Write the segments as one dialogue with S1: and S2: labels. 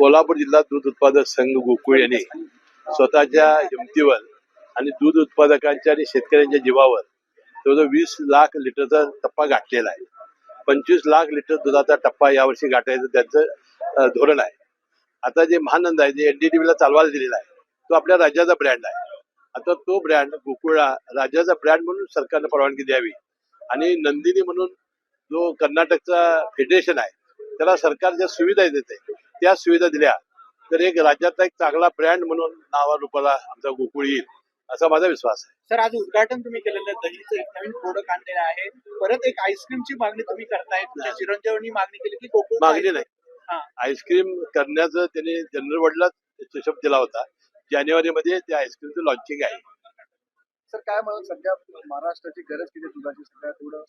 S1: कोल्हापूर जिल्हा दूध उत्पादक संघ गोकुळ यांनी स्वतःच्या हिमतीवर आणि दूध उत्पादकांच्या आणि शेतकऱ्यांच्या जीवावर जवळजवळ वीस लाख लिटरचा टप्पा गाठलेला आहे. पंचवीस लाख लिटर दुधाचा टप्पा यावर्षी गाठायचं त्यांचं धोरण आहे. आता जे महानंद आहे जे एनडीटीव्हीला चालवायला दिलेला आहे तो आपल्या राज्याचा ब्रँड आहे. आता तो ब्रँड गोकुळा राज्याचा ब्रँड म्हणून सरकारनं परवानगी द्यावी आणि नंदिनी म्हणून जो कर्नाटकचा फेडरेशन आहे त्याला सरकार ज्या सुविधा देते त्या सुविधा दिल्या तर एक राज्यातला एक चांगला ब्रँड म्हणून नावारूपाला आमचा गोकुळ येईल असा माझा विश्वास आहे.
S2: सर आज उद्घाटन तुम्ही केलेलं दहीचं एक नवीन प्रोडक्ट आणलेलं आहे. परत एक आईस्क्रीमची मागणी तुम्ही करताय तुमच्या चिरंजीवांनी मागणी केली की गोकुळ
S1: मागणी नाही.
S2: हा.
S1: आईस्क्रीम करण्याचं त्यांनी जनरल वॉर्डलाच हिशोब दिला होता. जानेवारीमध्ये त्या आईस्क्रीमचं लॉन्चिंग आहे.
S3: सर काय म्हणून सध्या महाराष्ट्राची गरज किती दुधाची सध्या? थोडं.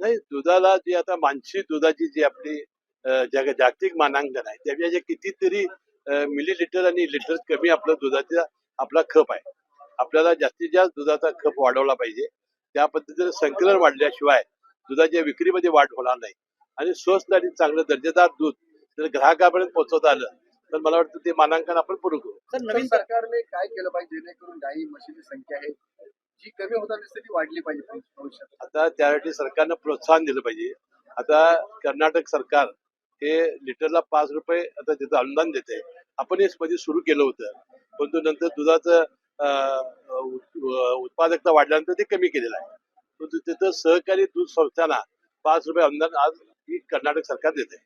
S1: नाही दुधाला जी आता मानशी दुधाची जी आपली जग जागतिक मानांकन आहे त्याच्या जे कितीतरी मिली लिटर आणि लिटर कमी आपलं दुधाचा आपला खप आहे. आपल्याला जास्तीत जास्त दुधाचा खप वाढवला पाहिजे. त्या पद्धतीने संकलन वाढल्याशिवाय दुधाच्या विक्रीमध्ये वाढ होणार नाही. आणि स्वस्त आणि चांगलं दर्जेदार दूध जर ग्राहकापर्यंत पोहोचवता आलं तर मला वाटतं ते मानांकन आपण पूर्ण करू.
S2: नवीन
S3: सरकारने काय केलं पाहिजे जेणेकरून गायी म्हशीची संख्या आहे जी कमी होता दिसते ती वाढली पाहिजे
S1: आता त्यासाठी सरकारनं प्रोत्साहन दिलं पाहिजे. आता कर्नाटक सरकार हे लिटरला पाच रुपये आता तिथं अनुदान देते आपण हे मध्ये सुरू केलं होतं. परंतु नंतर दुधाचं उत्पादकता वाढल्यानंतर ते कमी केलेलं आहे. परंतु तिथं सहकारी दूध संस्थांना पाच रुपये अनुदान आज ही कर्नाटक सरकार देते